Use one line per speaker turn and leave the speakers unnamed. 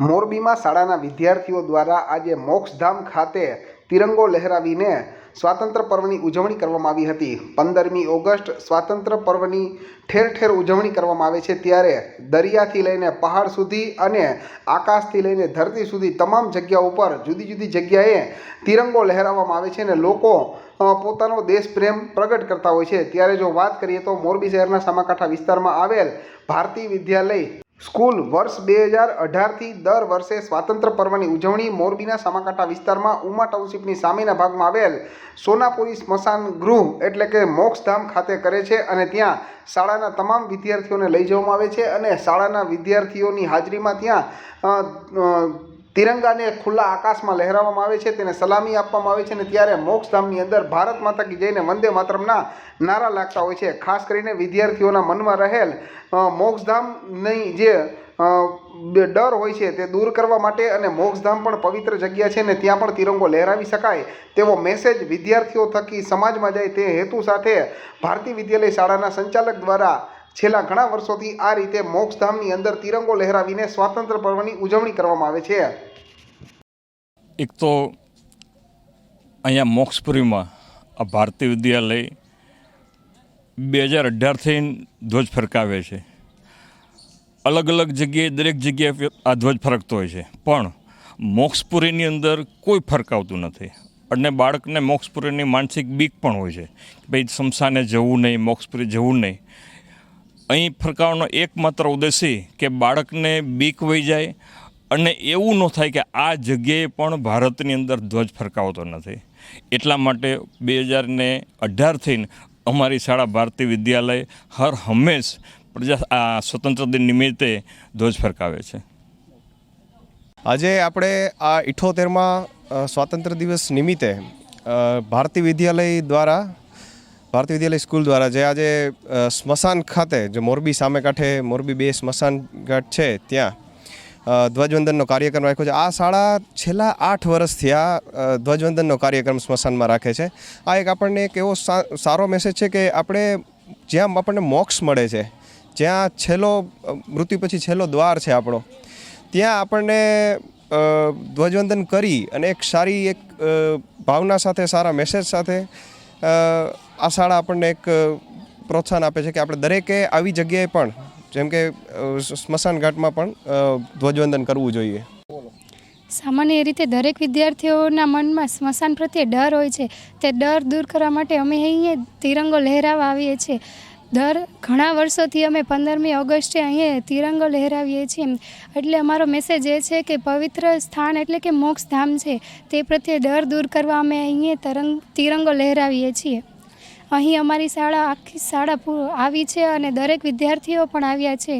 મોરબીમાં શાળાના વિદ્યાર્થીઓ દ્વારા આજે મોક્ષધામ ખાતે તિરંગો લહેરાવીને સ્વાતંત્ર્ય પર્વની ઉજવણી કરવામાં આવી હતી. પંદરમી ઓગસ્ટ સ્વાતંત્ર્ય પર્વની ઠેર ઠેર ઉજવણી કરવામાં આવે છે ત્યારે દરિયાથી લઈને પહાડ સુધી અને આકાશથી લઈને ધરતી સુધી તમામ જગ્યા ઉપર જુદી જુદી જગ્યાએ તિરંગો લહેરાવવામાં આવે છે અને લોકો પોતાનો દેશ પ્રેમ પ્રગટ કરતા હોય છે. ત્યારે જો વાત કરીએ તો મોરબી શહેરના સામાકાંઠા વિસ્તારમાં આવેલ ભારતી વિદ્યાલય સ્કૂલ વર્ષ બે હજાર અઢારથી દર વર્ષે સ્વાતંત્ર્ય પર્વની ઉજવણી મોરબીના સામાકાંઠા વિસ્તારમાં ઉમા ટાઉનશીપની સામેના ભાગમાં આવેલ સોનાપુરી સ્મશાન ગૃહ એટલે કે મોક્ષધામ ખાતે કરે છે અને ત્યાં શાળાના તમામ વિદ્યાર્થીઓને લઈ જવામાં આવે છે અને શાળાના વિદ્યાર્થીઓની હાજરીમાં ત્યાં તિરંગાને ખુલ્લા આકાશમાં લહેરાવવામાં આવે છે, તેને સલામી આપવામાં આવે છે અને ત્યારે મોક્ષધામની અંદર ભારત માતા કી જઈને વંદે માતરમના નારા લાગતા હોય છે. ખાસ કરીને વિદ્યાર્થીઓના મનમાં રહેલ મોક્ષધામની જે ડર હોય છે તે દૂર કરવા માટે અને મોક્ષધામ પણ પવિત્ર જગ્યા છે ને ત્યાં પણ તિરંગો લહેરાવી શકાય તેવો મેસેજ વિદ્યાર્થીઓ થકી સમાજમાં જાય તે હેતુ સાથે ભારતી વિદ્યાલય શાળાના સંચાલક દ્વારા છેલ્લા ઘણા વર્ષોથી આ રીતે મોક્ષધામની અંદર તિરંગો લહેરાવીને સ્વાતંત્ર્ય પર્વની ઉજવણી કરવામાં આવે છે.
એક તો અહીંયા મોક્ષપુરીમાં આ ભારતીય વિદ્યાલય બે હજાર અઢારથી ધ્વજ ફરકાવે છે. અલગ અલગ જગ્યાએ દરેક જગ્યાએ આ ધ્વજ ફરકતો હોય છે. પણ મોક્ષપુરીની અંદર કોઈ ફરકાવતું નથી. અને બાળકને મોક્ષપુરીની માનસિક બીક પણ હોય છે ભાઈ શમશાને જવું નહીં, મોક્ષપુરી જવું નહીં. અહીં ફરકાવવાનો એકમાત્ર ઉદ્દેશ્ય કે બાળકને બીક વહી જાય અને એવું ન થાય કે આ જગ્યાએ પણ ભારતની અંદર ધ્વજ ફરકાવતો નથી. એટલા માટે બે હજારને અઢાર અઢારથી અમારી શાળા ભારતીય વિદ્યાલય હર હંમેશ પ્રજા, આ સ્વતંત્ર દિન નિમિત્તે ધ્વજ ફરકાવે છે.
આજે આપણે આ ઇઠોતેરમાં સ્વાતંત્ર્ય દિવસ નિમિત્તે ભારતીય ભારતી વિદ્યાલય દ્વારા ભારતી વિદ્યાલય સ્કૂલ દ્વારા જે આજે સ્મશાન ખાતે, જે મોરબી સામે કાંઠે, મોરબી બે સ્મશાન ઘાટ છે ત્યાં ધ્વજવંદનનો કાર્યક્રમ રાખ્યો છે. આ શાળા છેલ્લા આઠ વર્ષથી આ ધ્વજવંદનનો કાર્યક્રમ સ્મશાનમાં રાખે છે. આ એક આપણને એક એવો સારો મેસેજ છે કે આપણે જ્યાં આપણને મોક્ષ મળે છે, જ્યાં છેલ્લો મૃત્યુ પછી છેલ્લો દ્વાર છે આપણો, ત્યાં આપણને ધ્વજવંદન કરી અને એક સારી એક ભાવના સાથે, સારા મેસેજ સાથે આ શાળા આપણને એક પ્રોત્સાહન આપે છે કે આપણે દરેકે આવી જગ્યાએ પણ જેમ કે સ્મશાન ઘાટમાં પણ ધ્વજવંદન કરવું જોઈએ.
સામાન્ય રીતે દરેક વિદ્યાર્થીઓના મનમાં સ્મશાન પ્રત્યે ડર હોય છે. તે ડર દૂર કરવા માટે અમે અહીંયા તિરંગો લહેરાવા આવીએ છીએ. દર ઘણા વર્ષોથી અમે પંદરમી ઓગસ્ટે અહીંયા તિરંગો લહેરાવીએ છીએ. એટલે અમારો મેસેજ એ છે કે પવિત્ર સ્થાન એટલે કે મોક્ષધામ છે. તે પ્રત્યે ડર દૂર કરવા અમે અહીંયા તરંગ, તિરંગો લહેરાવીએ છીએ. અહીં અમારી શાળા આખી શાળા આવી છે અને દરેક વિદ્યાર્થીઓ પણ આવ્યા છે.